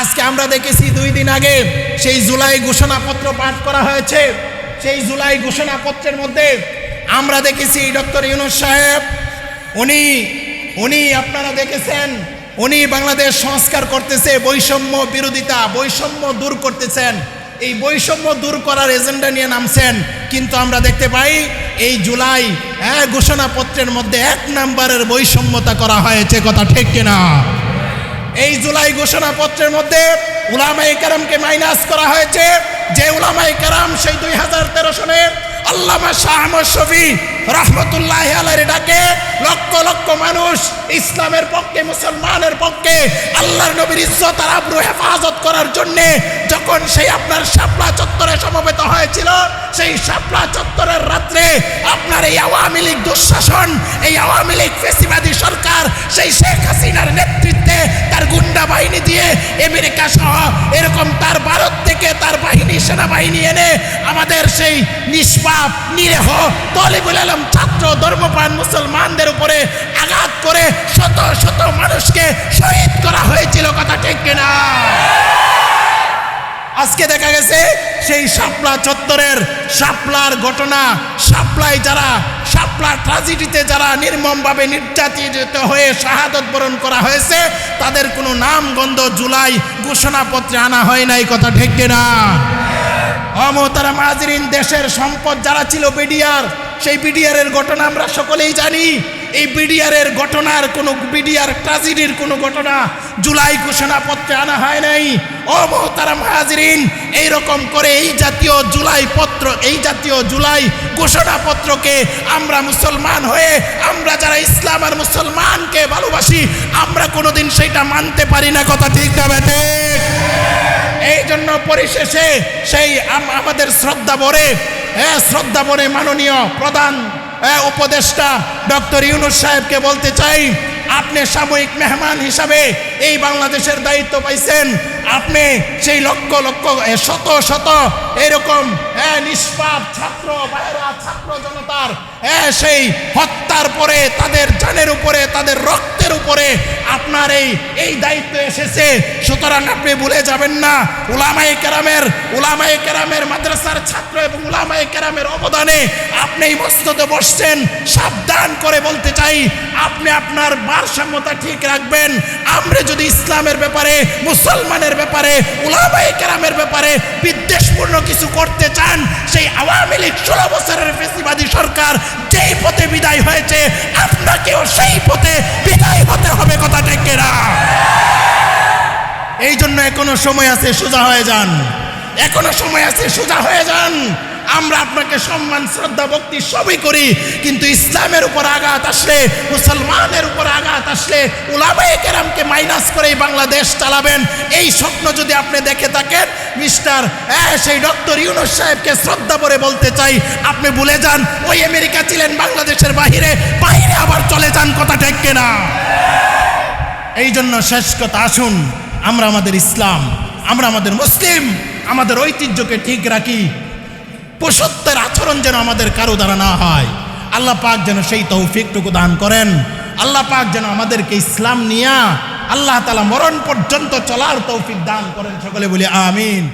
আজকে আমরা দেখেছি দুই দিন আগে সেই জুলাই ঘোষণাপত্র পাঠ করা হয়েছে। সেই জুলাই ঘোষণাপত্রের মধ্যে আমরা দেখেছি ডক্টর ইউনুস সাহেব, উনি উনি আপনারা দেখেছেন, উনি বাংলাদেশ সংস্কার করতেছে, বৈষম্য বিরোধিতা, বৈষম্য দূর করতেছেন। এই বৈষম্য দূর করার এজেন্ডা নিয়ে নামছেন। কিন্তু আমরা দেখতে পাই এই জুলাই হ্যাঁ ঘোষণাপত্রের মধ্যে এক নাম্বারের বৈষম্যতা করা হয়েছে, কথা ঠিক কিনা? ঘোষণাপত্রের মধ্যে উলামাই কারামকে মাইনাস করা হয়েছে। যে উলামাই কারাম সেই দুই হাজার তেরো সনে আল্লামা শাহ আহমদ শফি রহমতুল্লাহ আলাইয়ের ডাকে, লক্ষ লক্ষ মানুষ ইসলামের পক্ষে, মুসলমানের পক্ষে আল্লাহর নবীর ইজ্জত আর আব্রু হেফাজত করার জন্যে যখন সেই আপনার শাপলা চত্বরে সমবেত হয়েছিল, সেই শাপলা চত্বরের রাত্রে আপনার এই আওয়ামী লীগ দুঃশাসন, এই আওয়ামী লীগ ফেসিবাদী সরকার, সেই শেখ এরকম তার ভারত থেকে তার বাহিনী, সেনাবাহিনী এনে আমাদের সেই নিষ্পাপ, নিরেহ তলিবুল আলম ছাত্র, ধর্মপ্রাণ মুসলমানদের উপরে আঘাত করে শত শত মানুষকে শহীদ করা হয়েছিল, কথা ঠিক কিনা? আজকে দেখা গেছে সেই সাপলা চত্বরের সাপলার ঘটনা, শাপলায় যারা শাপলা ট্রাজিডিতে যারা নির্মমভাবে নির্যাতিত হয়ে শাহাদত বরণ করা হয়েছে, তাদের কোনো নাম, গন্ধ, জুলাই ঘোষণাপত্রে আনা হয় নাই, কথা ঢেকে না অমতারা মাজরিন দেশের সম্পদ যারা ছিল, বিডিআর সেই বিডিআরের ঘটনা আমরা সকলেই জানি। এই বিডিআরের ঘটনার কোনো বিডিআর ট্রাজেডির কোনো ঘটনা জুলাই ঘোষণাপত্রে আনা হয় নাই। ও মহতারা মাহাজিরিন এইরকম করে এই জাতীয় জুলাই পত্র এই জাতীয় জুলাই ঘোষণাপত্রকে আমরা মুসলমান হয়ে আমরা যারা ইসলাম আর মুসলমানকে ভালোবাসি আমরা কোনোদিন সেটা মানতে পারি না। কথা ঠিক না এই জন্য পরিশেষে সেই আম- আমাদের শ্রদ্ধা ভরে শ্রদ্ধা মনে মাননীয় প্রধান উপদেষ্টা ডক্টর ইউনুস সাহেবকে বলতে চাই, আপনি সাময়িক মেহমান হিসাবে এই বাংলাদেশের দায়িত্ব পাইছেন। আপনি সেই লক্ষ লক্ষ শত শত এরকম নিষ্পাপ ছাত্র, বাইরা ছাত্র জনতার সেই সেই হত্যার পরে তাদের জানের উপরে, তাদের রক্তের উপরে আপনার এই এই দায়িত্ব এসেছে। সুতরাং আপনি ভুলে যাবেন না, উলামায়ে কেরামের উলামায়ে কেরামের মাদ্রাসার ছাত্র এবং উলামায়ে কেরামের অবদানে আপনি এই মস্ততে বসছেন। সাবধান করে বলতে চাই, আপনি আপনার ভারসাম্যতা ঠিক রাখবেন। আমরা যদি ইসলামের ব্যাপারে, মুসলমানের ব্যাপারে, উলামায়ে কেরামের ব্যাপারে বিদ্বেষপূর্ণ কিছু করতে চান, সেই আওয়ামী লীগ ষোলো বছরের ফেসিবাদী সরকার যেই পথে বিদায় হয়েছে। আপনাকেও সেই পথে বিদায় হতে হবে কথা টেকে না এই জন্য এখনও সময় আছে, সোজা হয়ে যান। এখনও সময় আছে, সোজা হয়ে যান। আমরা আপনাকে সম্মান, শ্রদ্ধা, ভক্তি সবই করি, কিন্তু ইসলামের উপর আঘাত আসলে, মুসলমানের উপর আঘাত আসলে উলামায়ে কেরামকে মাইনাস করেই বাংলাদেশ চালাবেন। এই স্বপ্ন যদি আপনি দেখে থাকেন মিস্টার হ্যাঁ সেই ডক্টর ইউনুস সাহেবকে শ্রদ্ধা করে বলতে চাই, আপনি ভুলে যান, ওই আমেরিকা ছিলেন বাংলাদেশের বাহিরে, বাইরে আবার চলে যান, কথা ঠিক না এই জন্য শেষ কথা, আসুন, আমরা আমাদের ইসলাম, আমরা আমাদের মুসলিম, আমাদের ঐতিহ্যকে ঠিক রাখি। পশুত্বের আচরণ যেন আমাদের কারও দ্বারা না হয়। আল্লাহ পাক যেন সেই তৌফিকটুকু দান করেন। আল্লাহ পাক যেন আমাদেরকে ইসলাম নিয়া আল্লাহ তালা মরণ পর্যন্ত চলার তৌফিক দান করেন। সকলে বলি আমিন।